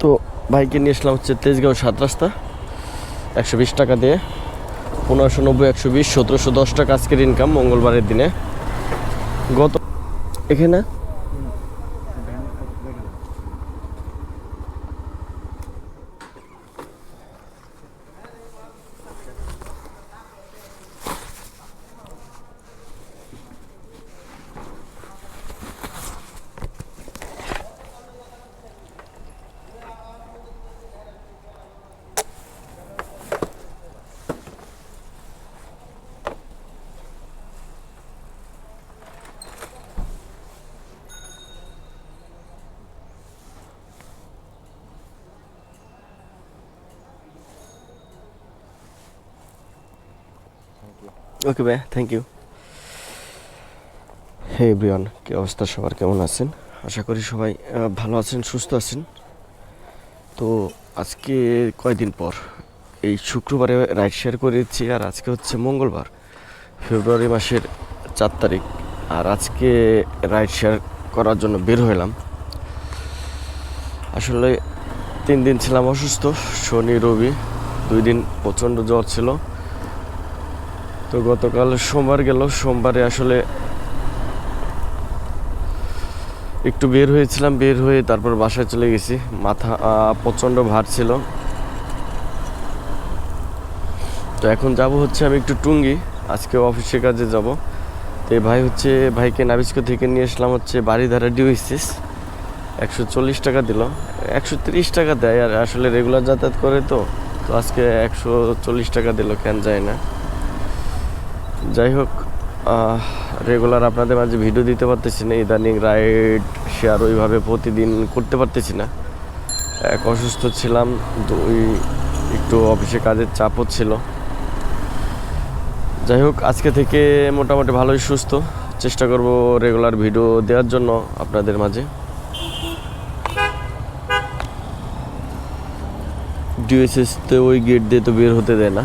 তো বাইকে নিয়ে আসলাম হচ্ছে তেজগাঁও সাত রাস্তা, একশো বিশ টাকা দিয়ে। পনেরোশো নব্বই, একশো বিশ, সতেরোশো দশ টাকা আজকের ইনকাম মঙ্গলবারের দিনে। গত এখানে ওকে ভাই থ্যাংক ইউ হে ব্রিয়ন কি অবস্থা? সবার কেমন আছেন? আশা করি সবাই ভালো আছেন, সুস্থ আছেন। তো আজকে কয়দিন পর? এই শুক্রবারে রাইড শেয়ার করেছি আর আজকে হচ্ছে মঙ্গলবার, ফেব্রুয়ারি মাসের চার তারিখ। আর আজকে রাইড শেয়ার করার জন্য বের হলাম আসলে তিন দিন ছিলাম অসুস্থ, শনি, রবি, দুই দিন প্রচণ্ড জ্বর ছিল। তো গতকাল সোমবার গেল। সোমবারে আসলে একটু বের হয়েছিলাম, বের হয়ে তারপর বাসায় চলে গেছি। মাথা প্রচণ্ড ভার ছিল। তো এখন যাব হচ্ছে আমি একটু টুঙ্গি, আজকে অফিসের কাজে যাব। তো ভাই হচ্ছে, ভাইকে নাবিস্কো থেকে নিয়ে আসলাম হচ্ছে বাড়িধারা ডিউসিস একশো চল্লিশ টাকা দিল। একশো তিরিশ টাকা দেয়, আর আসলে রেগুলার যাতায়াত করে তো। তো আজকে একশো চল্লিশ টাকা দিল, কেন যায় না। যাই হোক রেগুলার আপনাদের মাঝে ভিডিও দিতে পারতেছি না, ইদানিং রাইড শেয়ার ওইভাবে প্রতিদিন করতে পারতেছি না। এক অসুস্থ ছিলাম দুই একটু অফিসে কাজের চাপও ছিল। যাই হোক, আজকে থেকে মোটামুটি ভালোই সুস্থ। চেষ্টা করব রেগুলার ভিডিও দেওয়ার জন্য আপনাদের মাঝে। ডিএসএসতে ওই গেট দিয়ে তো বের হতে দেয় না।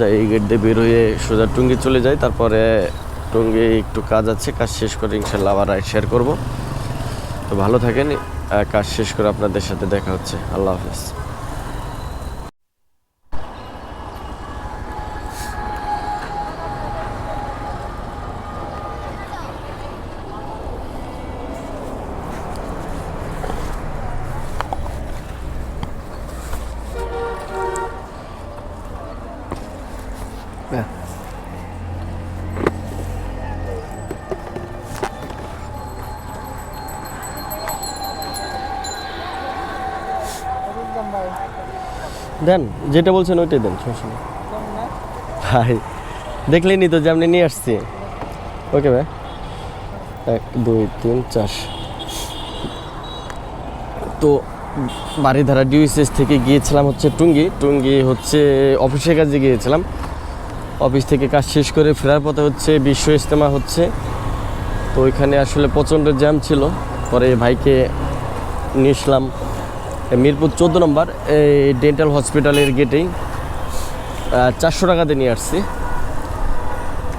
যাই, এই গেট দিয়ে বের হয়ে সোজা টুঙ্গি চলে যাই। তারপরে টুঙ্গি একটু কাজ আছে, কাজ শেষ করে ইনশাল্লাহ আবার রাইড শেয়ার করব। তো ভালো থাকেন কাজ শেষ করে আপনাদের সাথে দেখা হচ্ছে। আল্লাহ হাফেজ। দেন, যেটা বলছেন ওইটাই দেন, সমস্যা নেই। ভাই দেখলেনি তো যে আপনি নিয়ে আসছি। ওকে ভাই। এক, দুই, তিন, চার। তো বাড়িধারা ডিউসিএস থেকে গিয়েছিলাম হচ্ছে টুঙ্গি। টুঙ্গি হচ্ছে অফিসের কাজে গিয়েছিলাম। অফিস থেকে কাজ শেষ করে ফেরার পথে হচ্ছে বিশ্ব ইজতেমা হচ্ছে। তো ওইখানে আসলে প্রচণ্ড জ্যাম ছিল। পরে ভাইকে নিয়ে মিরপুর চোদ্দ নম্বর, এই ডেন্টাল হসপিটালের গেটেই চারশো টাকাতে নিয়ে আসছি।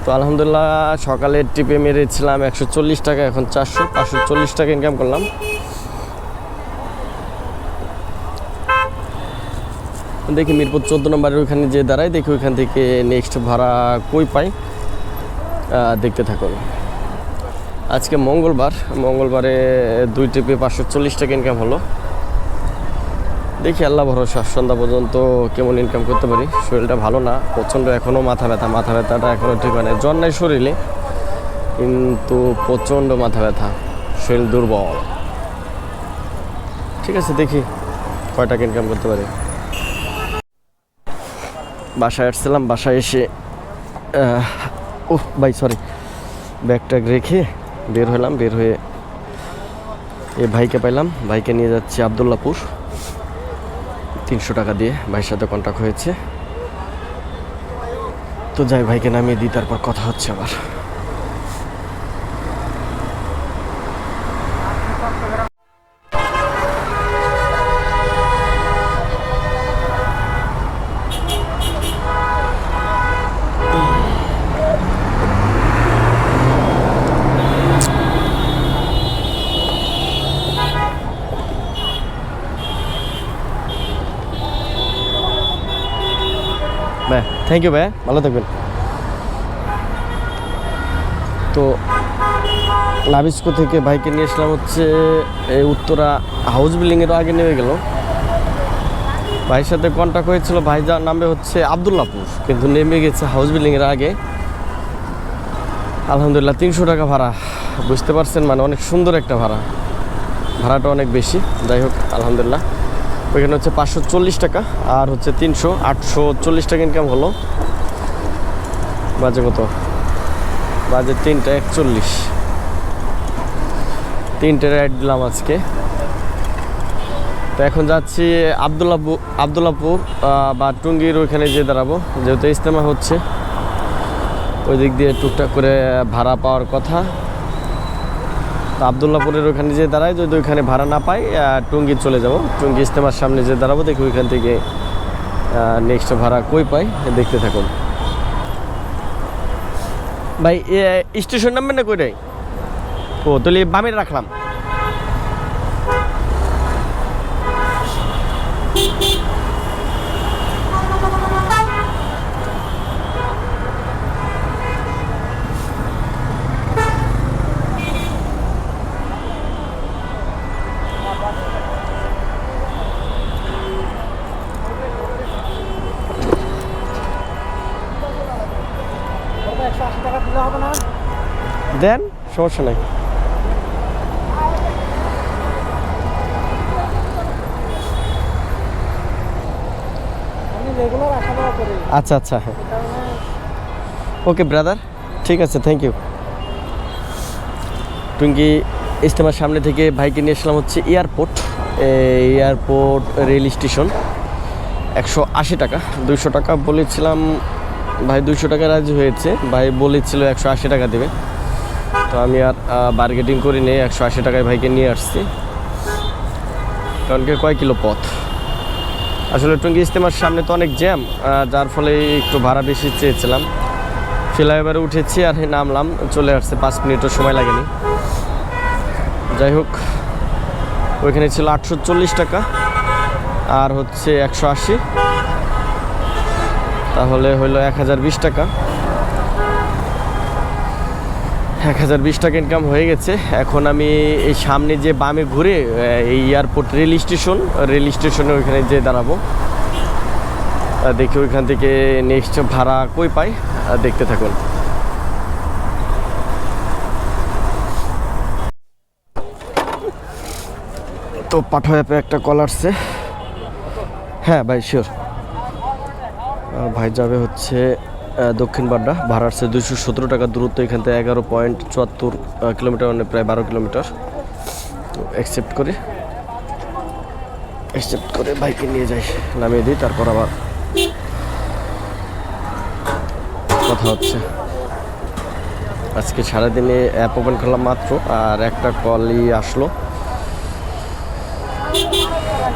তো আলহামদুলিল্লাহ, সকালে টিপে মেরেছিলাম একশো চল্লিশ টাকা, এখন চারশো, পাঁচশো চল্লিশ টাকা ইনকাম করলাম। দেখি মিরপুর চোদ্দ নম্বরের ওইখানে যে দাঁড়াই, দেখি ওইখান থেকে নেক্সট ভাড়া কই পাই। দেখতে থাকুন। আজকে মঙ্গলবার, মঙ্গলবারে দুই টিপে পাঁচশো চল্লিশ টাকা ইনকাম হলো। দেখি আল্লাহ ভরসা, সন্ধ্যা পর্যন্ত কেমন ইনকাম করতে পারি। শরীরটা ভালো না, প্রচণ্ড এখনও মাথা ব্যথা, মাথা ব্যথাটা এখনও ঠিক হয় না জ্বর নাই শরীরে, কিন্তু প্রচণ্ড মাথা ব্যথা, শরীর দুর্বল। ঠিক আছে, দেখি কয় টাকা ইনকাম করতে পারি। বাসায় আসছিলাম, বাসায় এসে ও ভাই সরি ব্যাগটা রেখে বের হলাম, বের হয়ে এই ভাইকে পাইলাম, ভাইকে নিয়ে যাচ্ছি আবদুল্লাপুর। তিনশো টাকা দিয়ে ভাইয়ের সাথে কন্ট্যাক্ট হয়েছে। তো যাই ভাইকে নামিয়ে দিই, তারপর কথা হচ্ছে আবার। থ্যাংক ইউ ভাই। ভালো থাকবেন। তো নাবিস্কো থেকে বাইকে নিয়ে আসলাম হচ্ছে এই উত্তরা হাউস বিল্ডিংয়েরও আগে নেমে গেল। ভাইয়ের সাথে কন্ট্যাক্ট হয়েছিল, ভাই যার নামে হচ্ছে আবদুল্লাপুর, কিন্তু নেমে গেছে হাউস বিল্ডিংয়ের আগে। আলহামদুলিল্লাহ, তিনশো টাকা ভাড়া। বুঝতে পারছেন মানে অনেক সুন্দর একটা ভাড়া। ভাড়াটা অনেক বেশি। যাই হোক, আলহামদুলিল্লাহ। ওইখানে হচ্ছে পাঁচশো চল্লিশ টাকা আর হচ্ছে তিনশো, আটশো চল্লিশ টাকা ইনকাম হলো। বাজে কত? বাজে তিনটা একচল্লিশ। তিনটে রাইড দিলাম আজকে। তো এখন যাচ্ছি আবদুল্লাপুর আবদুল্লাপুর বা টুঙ্গির ওইখানে যেয়ে দাঁড়াবো। যেহেতু ইস্তেমা হচ্ছে ওই দিক দিয়ে টুকটাক করে ভাড়া পাওয়ার কথা। তো আবদুল্লাপুরের ওখানে যে দাঁড়ায়, যদি ওইখানে ভাড়া না পাই টুঙ্গি চলে যাব। টুঙ্গি ইস্তেমার সামনে যে দাঁড়াবো, দেখি ওইখান থেকে নেক্সট ভাড়া কই পাই, দেখতে থাকুন। ভাই স্টেশন নামবেন না কই ও, তাহলে বামের রাখলাম একশো আশি টাকা দিলে হবে না দেন সমস্যা নাই। আচ্ছা আচ্ছা হ্যাঁ। ওকে ব্রাদার ঠিক আছে থ্যাংক ইউ টুঙ্গি ইস্তেমার সামনে থেকে ভাইকে নিয়ে আসলাম হচ্ছে এয়ারপোর্ট। Airport rail station. একশো আশি টাকা দুইশো টাকা বলেছিলাম। ভাই দুইশো টাকা রাজি হয়েছে। ভাই বলেছিল একশো আশি টাকা দেবে। তো আমি আর বার্গেটিং করি নেই, একশো আশি টাকায় ভাইকে নিয়ে আসছি। কারণ কি কয় কিলো পথ? আসলে টুঙ্গি ইস্তেমার সামনে তো অনেক জ্যাম যার ফলে একটু ভাড়া বেশি চেয়েছিলাম। ফ্লাইওভারে উঠেছি আর নামলাম, চলে আসছে, পাঁচ মিনিটও সময় লাগেনি। যাই হোক, ওইখানে ছিল আটশো চল্লিশ টাকা, আর হচ্ছে একশো আশি। তাহলে হইল এক হাজার বিশ টাকা। এক হাজার বিশ টাকা ইনকাম হয়ে গেছে। এখন আমি এই সামনে যে বামে ঘুরে এই এয়ারপোর্ট রেল স্টেশন রেল স্টেশনে ওইখানে যে দাঁড়াবো দেখি ওইখান থেকে নেক্সট ভাড়া কই পাই দেখতে থাকুন। তো পাঠা অ্যাপে একটা কল আসছে। হ্যাঁ ভাই শিওর ভাই যাবে হচ্ছে দক্ষিণ বাড্ডা ভাড়া আসছে দুইশো সতেরো টাকা দূরত্ব, এখান থেকে এগারো পয়েন্ট চুয়াত্তর কিলোমিটার মানে প্রায় বারো কিলোমিটার। তো অ্যাকসেপ্ট করে। অ্যাকসেপ্ট করে বাইকে নিয়ে যাই, নামিয়ে দিই, তারপর আবার কথা হচ্ছে। আজকে সারাদিনে অ্যাপ ওপেন করলাম মাত্র, আর একটা কলই আসলো।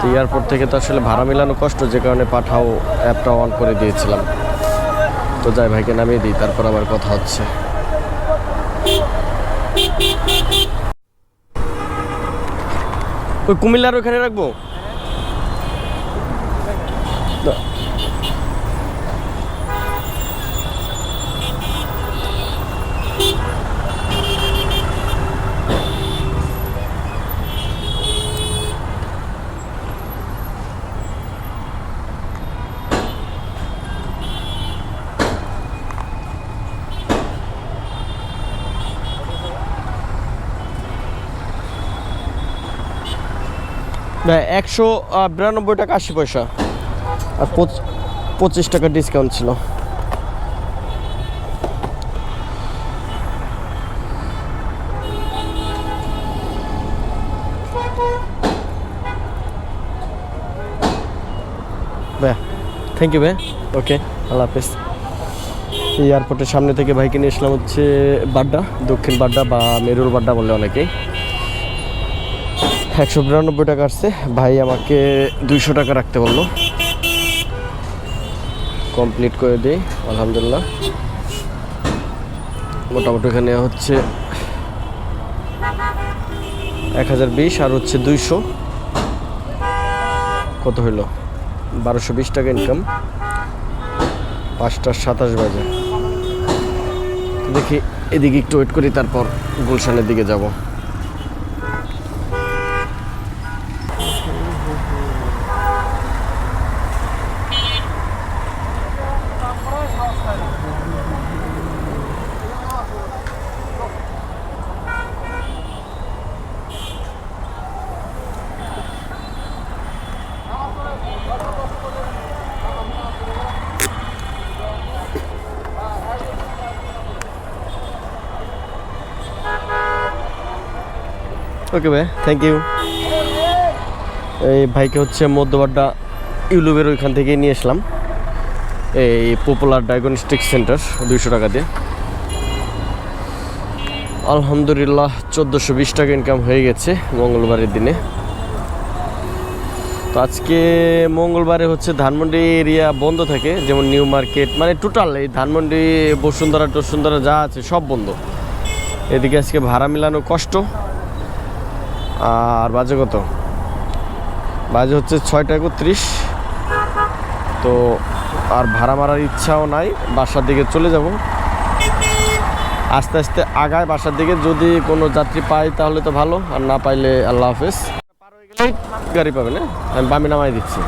এয়ারপোর্ট থেকে তো আসলে ভাড়া মেলানো কষ্ট, যে কারণে পাঠাও অ্যাপটা অন করে দিয়েছিলাম। তো যাই ভাইকে নামিয়ে দিই তারপর আবার কথা হচ্ছে। ওই কুমিল্লার ওখানে রাখব? একশো বিরানব্বই টাকা আশি পয়সা। আর পঁচ- পঁচিশ টাকা ডিসকাউন্ট ছিল। ভাইয়া থ্যাংক ইউ ভাই। ওকে আল্লাহ হাফেজ। এই এয়ারপোর্টের সামনে থেকে ভাইকে নিয়ে এসলাম হচ্ছে বাড্ডা, দক্ষিণ বাড্ডা বা মেরুল বাড্ডা বলে অনেকেই। একশো বিরানব্বই টাকা আসছে। ভাই আমাকে দুইশো টাকা রাখতে বলল। কমপ্লিট করে দিই, আলহামদুলিল্লাহ। মোটামুটি এখানে হচ্ছে এক হাজার বিশ আর হচ্ছে দুইশো। কত হইল? বারোশো বিশ টাকা ইনকাম পাঁচটা সাতাশ বাজে। দেখি, এদিকে একটু ওয়েট করি, তারপর গুলশানের দিকে যাব। ওকে ভাই থ্যাংক ইউ এই ভাইকে হচ্ছে মধ্যবাড্ডা ইউলুবের ওইখান থেকে নিয়ে আসলাম। এই পপুলার ডায়াগনস্টিক সেন্টার দুইশো টাকা দিয়ে। আলহামদুলিল্লাহ, চোদ্দোশো বিশ টাকা ইনকাম হয়ে গেছে মঙ্গলবারের দিনে। তো আজকে মঙ্গলবারে হচ্ছে ধানমন্ডি এরিয়া বন্ধ থাকে, যেমন নিউ মার্কেট মানে টোটাল এই ধানমন্ডি, বসুন্ধরা, টসুন্ধরা যা আছে সব বন্ধ। এদিকে আজকে ভাড়া মিলানো কষ্ট। আর বাজে কত? বাজে হচ্ছে ছয়টা একত্রিশ। তো আর ভাড়া মারার ইচ্ছাও নাই, বাসার দিকে চলে যাব। আস্তে আস্তে আগায় বাসার দিকে, যদি কোনো যাত্রী পাই তাহলে তো ভালো, আর না পাইলে আল্লাহ হাফেজ। হয়ে গাড়ি পাবে না আমি বামি নামাই দিচ্ছি।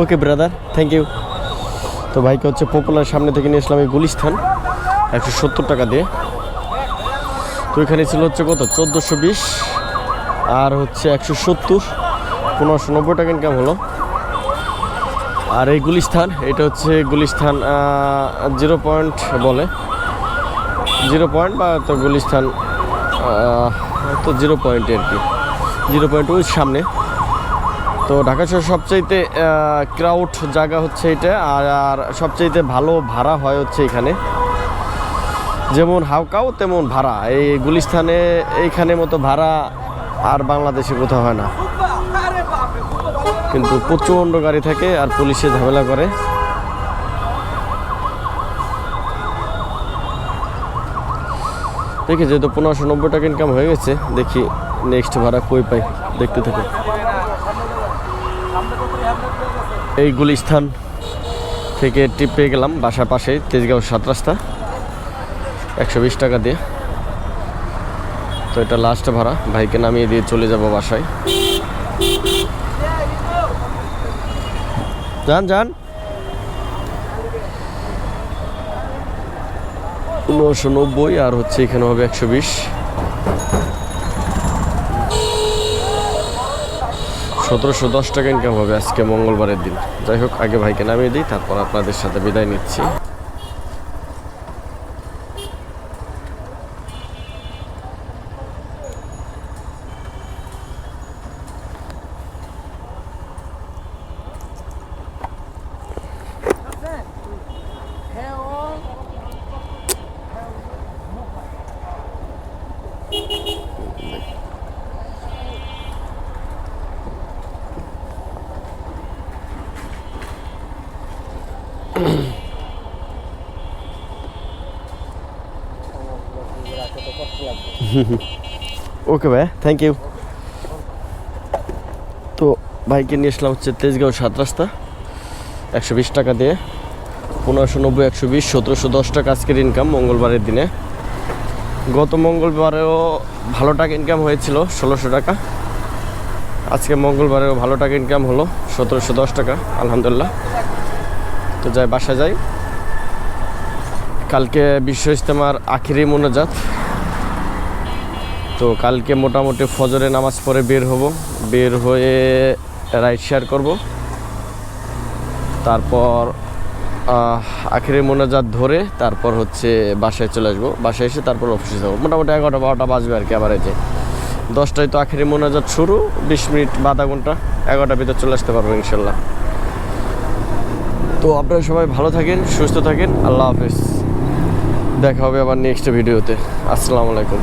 ওকে ব্রাদার থ্যাংক ইউ তো ভাইকে হচ্ছে পপুলার সামনে থেকে নিয়ে আসলাম এই গুলিস্থান। একশো সত্তর টাকা দিয়ে। তো এখানে ছিল হচ্ছে কত? চোদ্দোশো বিশ। আর হচ্ছে একশো সত্তর। পনেরোশো নব্বই টাকা ইনকাম হলো। আর এই গুলিস্থান, এটা হচ্ছে গুলিস্থান জিরো পয়েন্ট বলে। জিরো পয়েন্ট বা তো গুলিস্থান তো জিরো পয়েন্ট আর কি। জিরো পয়েন্ট ওই সামনে। তো ঢাকা শহর সবচাইতে ক্রাউড জায়গা হচ্ছে এটা। আর আর সবচাইতে ভালো ভাড়া হয় হচ্ছে এখানে। যেমন হাউকাও, তেমন ভাড়া এই গুলিস্থানে এইখানে মতো ভাড়া আর বাংলাদেশে কোথাও হয় না। কিন্তু প্রচণ্ড গাড়ি থাকে আর পুলিশে ঝামেলা করে। দেখি, যেহেতু পনেরোশো নব্বই টাকা ইনকাম হয়ে গেছে, দেখি নেক্সট ভাড়া কই পাই, দেখতে থাকো। এই গুলিস্থান থেকে টিপ গেলাম, বাসার পাশেই, তেজগাঁও সাত রাস্তা। একশো বিশ টাকা দিয়ে। তো এটা লাস্ট ভাড়া। ভাইকে নামিয়ে দিয়ে চলে যাব বাসায়। যান যান। পনেরোশো নব্বই আর হচ্ছে এখানে হবে একশো বিশ। সতেরোশো দশ টাকা ইনকাম হবে আজকে মঙ্গলবারের দিন। যাই হোক, আগে ভাইকে নামিয়ে দিই, তারপর আপনাদের সাথে বিদায় নিচ্ছি। ওকে ভাই থ্যাংক ইউ তো বাইকে নিয়ে আসলাম হচ্ছে তেজগাঁও সাত রাস্তা, একশো বিশ টাকা দিয়ে। পনেরোশো নব্বই, একশো বিশ, সতেরোশো দশ টাকা আজকের ইনকাম মঙ্গলবারের দিনে। গত মঙ্গলবারেও ভালো টাকা ইনকাম হয়েছিল ষোলোশো টাকা। আজকে মঙ্গলবারেও ভালো টাকা ইনকাম হলো সতেরোশো দশ টাকা, আলহামদুলিল্লাহ। তো যাই বাসা যাই। কালকে বিশ্ব ইজতেমার আখিরি মোনাজাত। তো কালকে মোটামুটি ফজরে নামাজ পড়ে বের হব। বের হয়ে রাইড শেয়ার করব। তারপর আখেরি মোনাজাত ধরে তারপর হচ্ছে বাসায় চলে আসব। বাসায় এসে তারপর অফিসে যাব। মোটামুটি এগারোটা, বারোটা বাজবে আর কি আবার যে। দশটায় তো আখেরি মোনাজাত শুরু, বিশ মিনিট বা আধা ঘণ্টা, এগারোটার ভিতর চলে আসতে পারব ইনশাল্লাহ। তো আপনারা সবাই ভালো থাকেন, সুস্থ থাকেন। আল্লাহ হাফেজ। দেখা হবে আবার নেক্সট ভিডিওতে আসসালামু আলাইকুম।